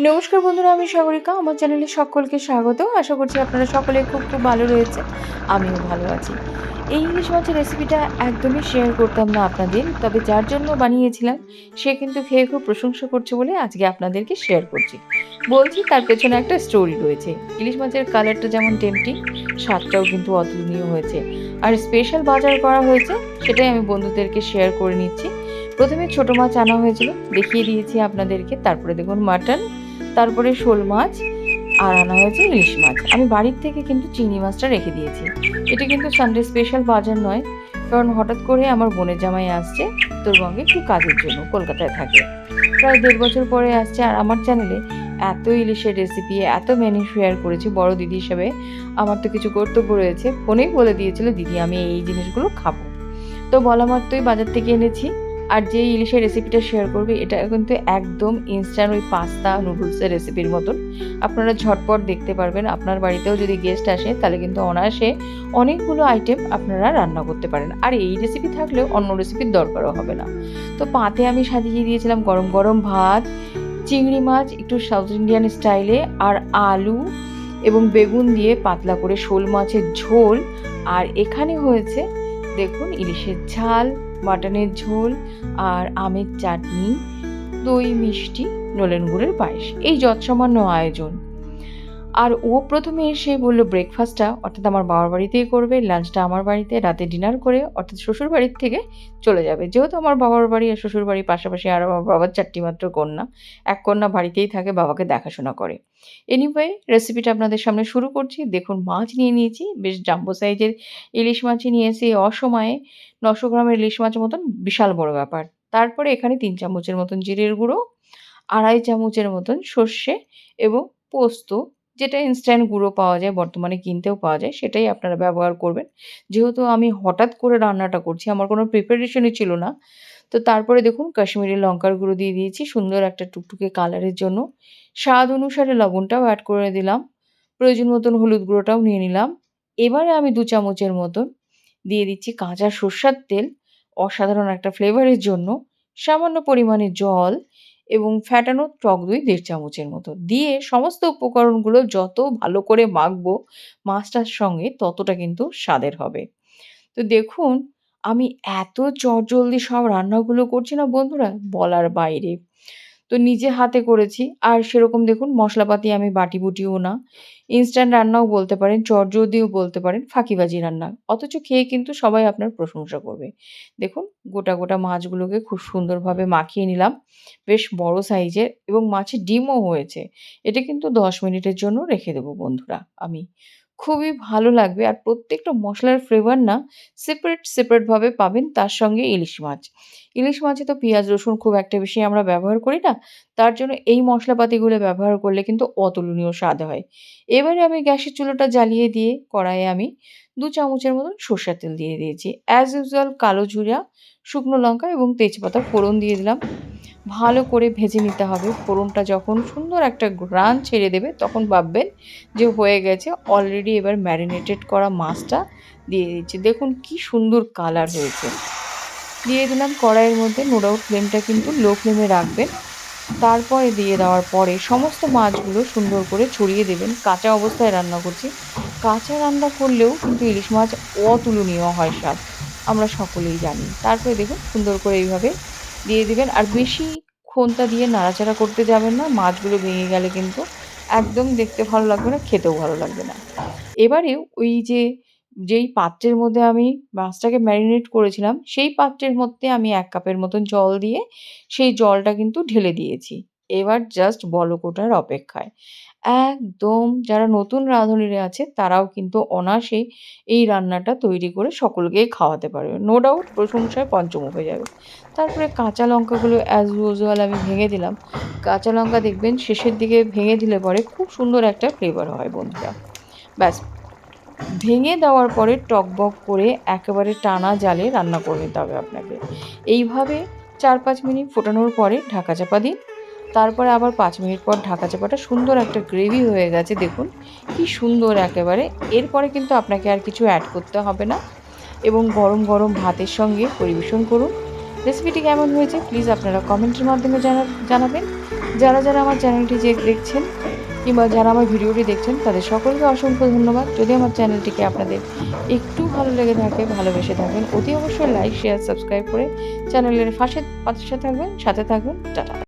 নমস্কার বন্ধুরা, আমি সাগরিকা। আমার চ্যানেলে সকলকে স্বাগত। আশা করছি আপনারা সকলে খুব খুব ভালো রয়েছে। আমিও ভালো আছি। এই ইলিশ মাছের রেসিপিটা একদমই শেয়ার করতাম না আপনাদের, তবে যার জন্য বানিয়েছিলাম, সে কিন্তু খেয়ে খুব প্রশংসা করছে বলে আজকে আপনাদেরকে শেয়ার করছি। বলছি, তার পেছনে একটা স্টোরি রয়েছে। ইলিশ মাছের কালারটা যেমন টেম্পটিং স্বাদটাও কিন্তু অতুলনীয় হয়েছে। আর স্পেশাল বাজার করা হয়েছে, সেটাই আমি বন্ধুদেরকে শেয়ার করে নিচ্ছি। প্রথমে ছোট মাছ আনা হয়েছিল, দেখিয়ে দিয়েছি আপনাদেরকে। তারপরে দেখুন মাটন তারপরে শোল মাছ আর আনা হয়েছে ইলিশ মাছ। আমি বাড়ির থেকে কিন্তু চিংড়ি মাছটা রেখে দিয়েছি। এটা কিন্তু সানডে স্পেশাল বাজার নয়, কারণ হঠাৎ করে আমার বোনের জামাই আসছে উত্তরবঙ্গে একটু কাজের জন্য কলকাতায় থাকে। প্রায় দেড় বছর পরে আসছে, আর আমার চ্যানেলে এত ইলিশের রেসিপি এত মেনু শেয়ার করেছি বড় দিদি হিসাবে। আমার তো কিছু কর্তব্য রয়েছে, ফোনেই বলে দিয়েছিল, দিদি, আমি এই জিনিসগুলো খাব। তো বলা মাত্রই বাজার থেকে এনেছি। আর যে ইলিশের রেসিপিটা শেয়ার করবে, এটা কিন্তু একদম ইনস্ট্যান্ট ওই পাস্তা নুডলসের রেসিপির মতন। আপনারা ঝটপট দেখতে পারবেন, আপনার বাড়িতেও যদি গেস্ট আসে, তাহলে কিন্তু অনায়াসে অনেকগুলো আইটেম আপনারা রান্না করতে পারেন। আর এই রেসিপি থাকলেও অন্য রেসিপির দরকারও হবে না। তো পাতে আমি সাজিয়ে দিয়েছিলাম গরম গরম ভাত, চিংড়ি মাছ একটু সাউথ ইন্ডিয়ান স্টাইলে আর আলু এবং বেগুন দিয়ে পাতলা করে শোল মাছের ঝোল। আর এখানে হয়েছে, দেখুন, ইলিশের ঝাল। মাটনের ঝোল আর আমের চাটনি দই মিষ্টি নলেন গুড়ের পায়েস। এই যৎসামান্য আয়োজন। আর ও প্রথমে এসে বলল ব্রেকফাস্টটা অর্থাৎ আমার বাবার বাড়িতেই করবে লাঞ্চটা আমার বাড়িতে, রাতে ডিনার করে অর্থাৎ শ্বশুর বাড়ির থেকে চলে যাবে। যেহেতু আমার বাবার বাড়ি আর শ্বশুর বাড়ির পাশাপাশি আর আমার বাবার চারটি মাত্র কন্যা, এক কন্যা বাড়িতেই থাকে, বাবাকে দেখাশোনা করে। এনিওয়ে রেসিপিটা আপনাদের সামনে শুরু করছি। দেখুন, মাছ নিয়ে নিয়েছি, বেশ জাম্বো সাইজের ইলিশ মাছই নিয়েছি অসময়ে নশো গ্রামের ইলিশ মাছের মতন বিশাল বড় ব্যাপার। তারপরে এখানে তিন চামচের মতন জিরের গুঁড়ো, আড়াই চামচের মতন সর্ষে এবং পোস্ত যেটা ইনস্ট্যান্ট গুঁড়ো পাওয়া যায়, বর্তমানে কিনতেও পাওয়া যায়, সেটাই আপনারা ব্যবহার করবেন। যেহেতু আমি হঠাৎ করে রান্নাটা করছি, আমার কোনো প্রিপারেশনই ছিল না। তো তারপরে দেখুন, কাশ্মীরি লঙ্কার গুঁড়ো দিয়ে দিয়েছি, সুন্দর একটা টুকটুকে কালারের জন্য। স্বাদ অনুসারে লবণটাও অ্যাড করে দিলাম। প্রয়োজন মতন হলুদ গুঁড়োটাও নিয়ে নিলাম। এবারে আমি দু চামচের মতন দিয়ে দিচ্ছি কাঁচা সর্ষার তেল। অসাধারণ একটা ফ্লেভারের জন্য। সামান্য পরিমাণে জল এবং ফ্যাটানো টক দই দেড় চামচের মতো। দিয়ে সমস্ত উপকরণগুলো যত ভালো করে মাখবো, মাছটার সঙ্গে ততটা কিন্তু স্বাদের হবে। তো দেখুন, আমি এত চটজলদি সব রান্নাগুলো করছি না বন্ধুরা, বলার বাইরে। তো নিজে হাতে করেছি। আর সেরকম দেখুন, মশলাপাতি আমি বাটি বুটিও না। ইনস্ট্যান্ট রান্নাও বলতে পারেন, চটজলদিও বলতে পারেন, ফাঁকিবাজি রান্না। অথচ খেয়ে কিন্তু সবাই আপনার প্রশংসা করবে। দেখুন, গোটা গোটা মাছগুলোকে খুব সুন্দরভাবে মাখিয়ে নিলাম। বেশ বড় সাইজের এবং মাছের ডিমও হয়েছে। এটা কিন্তু দশ মিনিটের জন্য রেখে দেবো বন্ধুরা, আমি। খুবই ভালো লাগবে। আর প্রত্যেকটা মশলার ফ্লেভার না সেপারেট সেপারেটভাবে পাবেন, তার সঙ্গে ইলিশ মাছ। ইলিশ মাছে তো পেঁয়াজ, রসুন খুব একটা বেশি আমরা ব্যবহার করি না, তার জন্য এই মশলাপাতিগুলো ব্যবহার করলে কিন্তু অতুলনীয় স্বাদ হয়। এবারে আমি গ্যাসের চুলোটা জ্বালিয়ে দিয়ে কড়াইয়ে আমি দু চামচের মতন সর্ষের তেল দিয়ে দিয়েছি। অ্যাজ ইউজুয়াল কালো জিরা, শুকনো লঙ্কা এবং তেজপাতা ফোড়ন দিয়ে দিলাম। ভালো করে ভেজে নিতে হবে। ফোড়নটা যখন সুন্দর একটা গ্রান ছেড়ে দেবে, তখন ভাববেন যে হয়ে গেছে অলরেডি এবার ম্যারিনেটেড করা মাছটা দিয়ে দিচ্ছি। দেখুন কি সুন্দর কালার হয়েছে। দিয়ে দিলাম কড়াইয়ের মধ্যে নো ডাউট ফ্লেমটা কিন্তু লো ফ্লেমে রাখবেন। তারপরে দিয়ে দেওয়ার পরে সমস্ত মাছগুলো সুন্দর করে ছড়িয়ে দেবেন। কাঁচা অবস্থায় রান্না করছি। কাঁচা রান্না করলেও কিন্তু ইলিশ মাছ অতুলনীয় হয় স্বাদ। আমরা সকলেই জানি। তারপরে দেখুন সুন্দর করে এইভাবে দিয়ে দিবেন। আর বেশি খোন্তা দিয়ে নাড়াচাড়া করতে যাবেন না, মাছগুলো ভেঙে গেলে কিন্তু একদম দেখতে ভালো লাগবে না, খেতেও ভালো লাগবে না। এবারে ওই যে, যেই পাত্রের মধ্যে আমি মাছটাকে ম্যারিনেট করেছিলাম, সেই পাত্রের মধ্যে আমি এক কাপের মতন জল দিয়ে সেই জলটা কিন্তু ঢেলে দিয়েছি। এবার জাস্ট বলকোটার অপেক্ষায়। একদম যারা নতুন রাঁধুনিরা আছে, তারাও কিন্তু অনায়াসে এই রান্নাটা তৈরি করে সকলকেই খাওয়াতে পারবে। নো ডাউট প্রশংসায় পঞ্চমুখ হয়ে যাবে। তারপরে কাঁচা লঙ্কাগুলো অ্যাজ ইউজুয়াল আমি ভেঙে দিলাম। কাঁচা লঙ্কা দেখবেন শেষের দিকে ভেঙে দিলে পরে খুব সুন্দর একটা ফ্লেভার হয় বন্ধুরা। ব্যাস। ভেঙে দেওয়ার পরে টকবক করে একেবারে টানা জালে রান্না করে নিতে হবে আপনাকে। এইভাবে চার পাঁচ মিনিট ফোটানোর পরে ঢাকা চাপা দিন। তারপরে আবার পাঁচ মিনিট পর ঢাকা চাপাটা সুন্দর একটা গ্রেভি হয়ে গেছে দেখুন কি সুন্দর একেবারে এরপরে কিন্তু আপনাকে আর কিছু অ্যাড করতে হবে না এবং গরম গরম ভাতের সঙ্গে পরিবেশন করুন রেসিপিটি কেমন হয়েছে প্লিজ আপনারা কমেন্টের মাধ্যমে জানা জানাবেন যারা, যারা আমার চ্যানেলটি যে দেখছেন কিংবা যারা আমার ভিডিওটি দেখছেন তাদের সকলকে অসংখ্য ধন্যবাদ। যদি আমার চ্যানেলটিকে আপনাদের একটু ভালো লেগে থাকে, ভালোবেসে থাকবেন, অতি অবশ্যই লাইক, শেয়ার, সাবস্ক্রাইব করে চ্যানেলের ফাঁসে পাশে থাকবেন, সাথে থাকবেন। টাটা।